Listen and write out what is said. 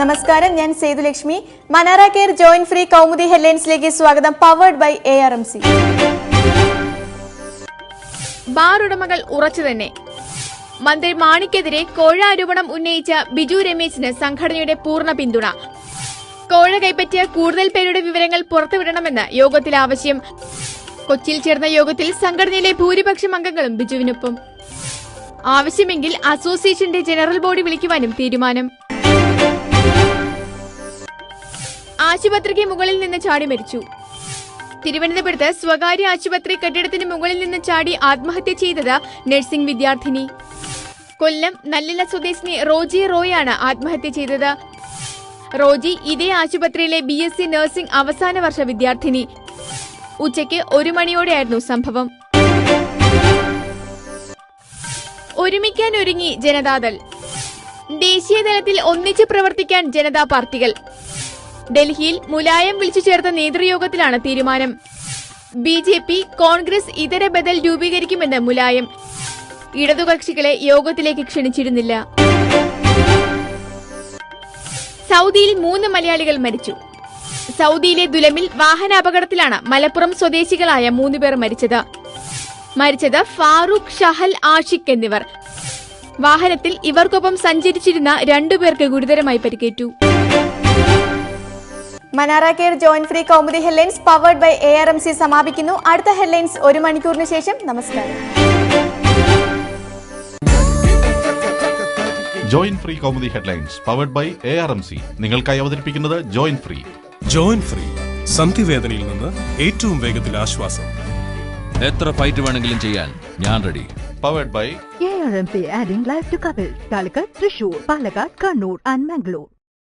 നമസ്കാരം ഞാൻ Sethulakshmi. Manara care joint free Kaumudi ഹെഡ്ലൈൻസിലേക്ക് സ്വാഗതം powered by A R M C bar ഉടമകൾ ഉറച്ചു തന്നെ. മന്ത്രി മാണിക്കെതിരെ കോഴ ആരോപണം ഉന്നയിച്ച ബിജു രമേശിന് സംഘടനയുടെ പൂർണ പിന്തുണ. കോഴ കൈപ്പറ്റിയ കൂടുതൽ പേരുടെ വിവരങ്ങൾ പുറത്തുവിടണമെന്ന് യോഗത്തിൽ ആവശ്യം. കൊച്ചിയിൽ ചേർന്ന യോഗത്തിൽ സംഘടനയിലെ ഭൂരിപക്ഷം അംഗങ്ങളും ബിജുവിനൊപ്പം. ആവശ്യമെങ്കിൽ അസോസിയേഷന്റെ ജനറൽ ബോഡി വിളിക്കുവാനും തീരുമാനം. ആശുപത്രിക്ക് മുകളിൽ നിന്ന് ചാടി മരിച്ചു. തിരുവനന്തപുരത്ത് സ്വകാര്യ ആശുപത്രി കെട്ടിടത്തിന് മുകളിൽ നിന്ന് ചാടി ആത്മഹത്യ ചെയ്തത് നഴ്സിംഗ് വിദ്യാർത്ഥിനി. കൊല്ലം നല്ലില സ്വദേശിനി റോജി റോയാണ് ആത്മഹത്യ ചെയ്തത്. റോജി ഇതേ ആശുപത്രിയിലെ ബി എസ് സി നഴ്സിംഗ് അവസാന വർഷ വിദ്യാർത്ഥിനി. ഉച്ചയ്ക്ക് ഒരു മണിയോടെയായിരുന്നു സംഭവം. ഒരുമിക്കാൻ ഒരുങ്ങി ജനതാദൾ ദേശീയതലത്തിൽ ഒന്നിച്ച് പ്രവർത്തിക്കാൻ ജനതാ പാർട്ടികൾ. ഡൽഹിയിൽ മുലായം വിളിച്ചു ചേർത്ത നേതൃയോഗത്തിലാണ് തീരുമാനം. ബി ജെ പി കോൺഗ്രസ് ഇതര ബദൽ രൂപീകരിക്കുമെന്ന് മുലായം. ഇടതുകക്ഷികളെ യോഗത്തിലേക്ക് ക്ഷണിച്ചിരുന്നില്ല. സൗദിയിൽ മൂന്ന് മലയാളികൾ മരിച്ചു. സൗദിയിലെ ദുലമിൽ വാഹനാപകടത്തിലാണ് മലപ്പുറം സ്വദേശികളായ മൂന്നുപേർ മരിച്ചത്. മരിച്ചത് ഫാറൂഖ് ഷഹൽ ആഷിഖ് എന്നിവർ. വാഹനത്തിൽ ഇവർക്കൊപ്പം സഞ്ചരിച്ചിരുന്ന രണ്ടുപേർക്ക് ഗുരുതരമായി പരിക്കേറ്റു. Manara care joint free Kaumudi headlines powered by A R M C സമാപിക്കുന്നു. അടുത്ത ഹെഡ്ലൈൻസ് ഒരു മണിക്കൂറിന് ശേഷം. നമസ്കാരം. Join free Kaumudi headlines powered by A R M C നിങ്ങൾക്കായി അവതരിപ്പിക്കുന്നത് ജോയിൻ ഫ്രീ. ജോയിൻ ഫ്രീ സന്ധിവേദനയിൽ നിന്ന് ഏറ്റവും വേഗത്തിൽ ആശ്വാസം. എത്ര ഫൈറ്റ് വേണമെങ്കിലും ചെയ്യാൻ ഞാൻ ready powered by A R M C adding life to couple Thrissur Palakkad Kannur and Mangalore.